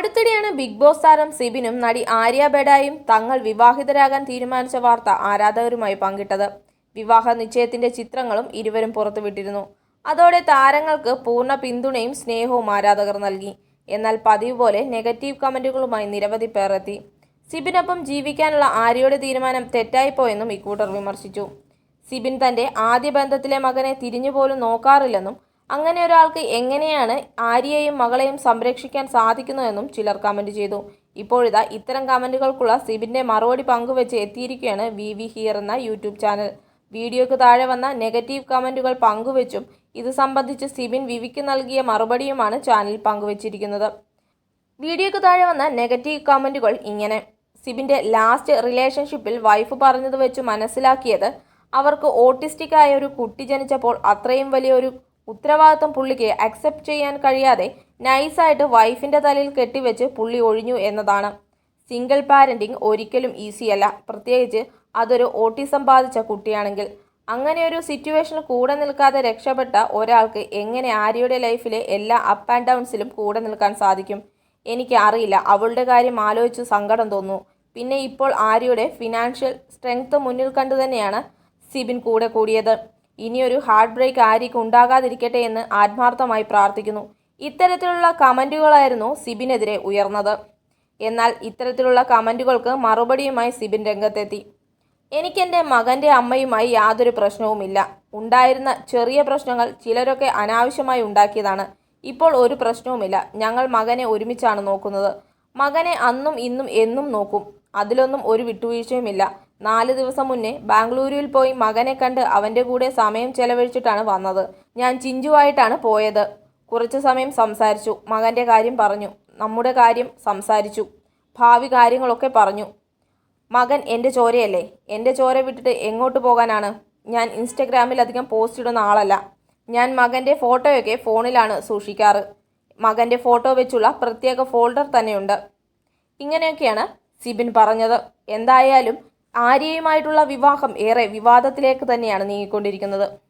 അടുത്തിടെയാണ് big boss താരം സിബിനും നടി ആര്യ ബെഡായും തങ്ങൾ വിവാഹിതരാകാൻ തീരുമാനിച്ച വാർത്ത ആരാധകരുമായി പങ്കിട്ടത്. വിവാഹ നിശ്ചയത്തിന്റെ ചിത്രങ്ങളും ഇരുവരും പുറത്തുവിട്ടിരുന്നു. അതോടെ താരങ്ങൾക്ക് പൂർണ പിന്തുണയും സ്നേഹവും ആരാധകർ നൽകി. എന്നാൽ പതിവ് പോലെ നെഗറ്റീവ് കമന്റുകളുമായി നിരവധി പേർ എത്തി. സിബിനൊപ്പം ജീവിക്കാനുള്ള ആര്യയുടെ തീരുമാനം തെറ്റായിപ്പോയെന്നും ഇക്കൂട്ടർ വിമർശിച്ചു. സിബിൻ തന്റെ ആദ്യ ബന്ധത്തിലെ മകനെ തിരിഞ്ഞുപോലും നോക്കാറില്ലെന്നും അങ്ങനെ ഒരാൾക്ക് എങ്ങനെയാണ് ആര്യയെയും മകളെയും സംരക്ഷിക്കാൻ സാധിക്കുന്നതെന്നും ചിലർ കമന്റ് ചെയ്തു. ഇപ്പോഴിതാ ഇത്തരം കമന്റുകൾക്കുള്ള സിബിന്റെ മറുപടി പങ്കുവെച്ച് എത്തിയിരിക്കുകയാണ് വി വി ഹിയർ എന്ന യൂട്യൂബ് ചാനൽ. വീഡിയോയ്ക്ക് താഴെ വന്ന നെഗറ്റീവ് കമന്റുകൾ പങ്കുവെച്ചും ഇത് സംബന്ധിച്ച് സിബിൻ വിവിക്ക് നൽകിയ മറുപടിയുമാണ് ചാനൽ പങ്കുവച്ചിരിക്കുന്നത്. വീഡിയോയ്ക്ക് താഴെ വന്ന നെഗറ്റീവ് കമന്റുകൾ ഇങ്ങനെ. സിബിന്റെ ലാസ്റ്റ് റിലേഷൻഷിപ്പിൽ വൈഫ് പറഞ്ഞത് വെച്ച് മനസ്സിലാക്കിയത് അവർക്ക് ഓട്ടിസ്റ്റിക് ആയ ഒരു കുട്ടി ജനിച്ചപ്പോൾ അത്രയും വലിയൊരു ഉത്തരവാദിത്വം പുള്ളിക്ക് അക്സെപ്റ്റ് ചെയ്യാൻ കഴിയാതെ നൈസായിട്ട് വൈഫിന്റെ തലയിൽ കെട്ടിവെച്ച് പുള്ളി ഒഴിഞ്ഞു എന്നതാണ്. സിംഗിൾ പാരന്റിങ് ഒരിക്കലും ഈസിയല്ല പ്രത്യേകിച്ച് അതൊരു ഓട്ടിസം ബാധിച്ച കുട്ടിയാണെങ്കിൽ. അങ്ങനെ ഒരു സിറ്റുവേഷൻ കൂടെ നിൽക്കാതെ രക്ഷപ്പെട്ട ഒരാൾക്ക് എങ്ങനെ ആര്യയുടെ ലൈഫിലെ എല്ലാ അപ്പ് ആൻഡ് ഡൗൺസിലും കൂടെ നിൽക്കാൻ സാധിക്കും? എനിക്ക് അറിയില്ല. അവളുടെ കാര്യം ആലോചിച്ച് സങ്കടം തോന്നുന്നു. പിന്നെ ഇപ്പോൾ ആര്യയുടെ ഫിനാൻഷ്യൽ സ്ട്രെങ്ത് മുന്നിൽ കണ്ടു തന്നെയാണ് സിബിൻ കൂടെ കൂടിയത്. ഇനിയൊരു ഹാർട്ട് ബ്രേക്ക് ആര്യക്ക് ഉണ്ടാകാതിരിക്കട്ടെ എന്ന് ആത്മാർത്ഥമായി പ്രാർത്ഥിക്കുന്നു. ഇത്തരത്തിലുള്ള കമന്റുകളായിരുന്നു സിബിനെതിരെ ഉയർന്നത്. എന്നാൽ ഇത്തരത്തിലുള്ള കമന്റുകൾക്ക് മറുപടിയുമായി സിബിൻ രംഗത്തെത്തി. എനിക്കെന്റെ മകന്റെ അമ്മയുമായി യാതൊരു പ്രശ്നവുമില്ല. ഉണ്ടായിരുന്ന ചെറിയ പ്രശ്നങ്ങൾ ചിലരൊക്കെ അനാവശ്യമായി ഉണ്ടാക്കിയതാണ്. ഇപ്പോൾ ഒരു പ്രശ്നവുമില്ല. ഞങ്ങൾ മകനെ ഒരുമിച്ചാണ് നോക്കുന്നത്. മകനെ അന്നും ഇന്നും എന്നും നോക്കും. അതിലൊന്നും ഒരു വിട്ടുവീഴ്ചയുമില്ല. നാല് ദിവസം മുന്നേ ബാംഗ്ലൂരിൽ പോയി മകനെ കണ്ട് അവന്റെ കൂടെ സമയം ചെലവഴിച്ചിട്ടാണ് വന്നത്. ഞാൻ ചിഞ്ചുവായിട്ടാണ് പോയത്. കുറച്ച് സമയം സംസാരിച്ചു. മകന്റെ കാര്യം പറഞ്ഞു. നമ്മുടെ കാര്യം സംസാരിച്ചു. ഭാവി കാര്യങ്ങളൊക്കെ പറഞ്ഞു. മകൻ എന്റെ ചോരയല്ലേ? എന്റെ ചോര വിട്ടിട്ട് എങ്ങോട്ട് പോകാനാണ്? ഞാൻ ഇൻസ്റ്റഗ്രാമിൽ അധികം പോസ്റ്റ് ഇടുന്ന ആളല്ല. ഞാൻ മകന്റെ ഫോട്ടോയൊക്കെ ഫോണിലാണ് സൂക്ഷിക്കാറ്. മകന്റെ ഫോട്ടോ വെച്ചുള്ള പ്രത്യേക ഫോൾഡർ തന്നെയുണ്ട്. ഇങ്ങനെയൊക്കെയാണ് സിബിൻ പറഞ്ഞത്. എന്തായാലും ആര്യയുമായിട്ടുള്ള വിവാഹം ഏറെ വിവാദത്തിലേക്ക് തന്നെയാണ് നീങ്ങിക്കൊണ്ടിരിക്കുന്നത്.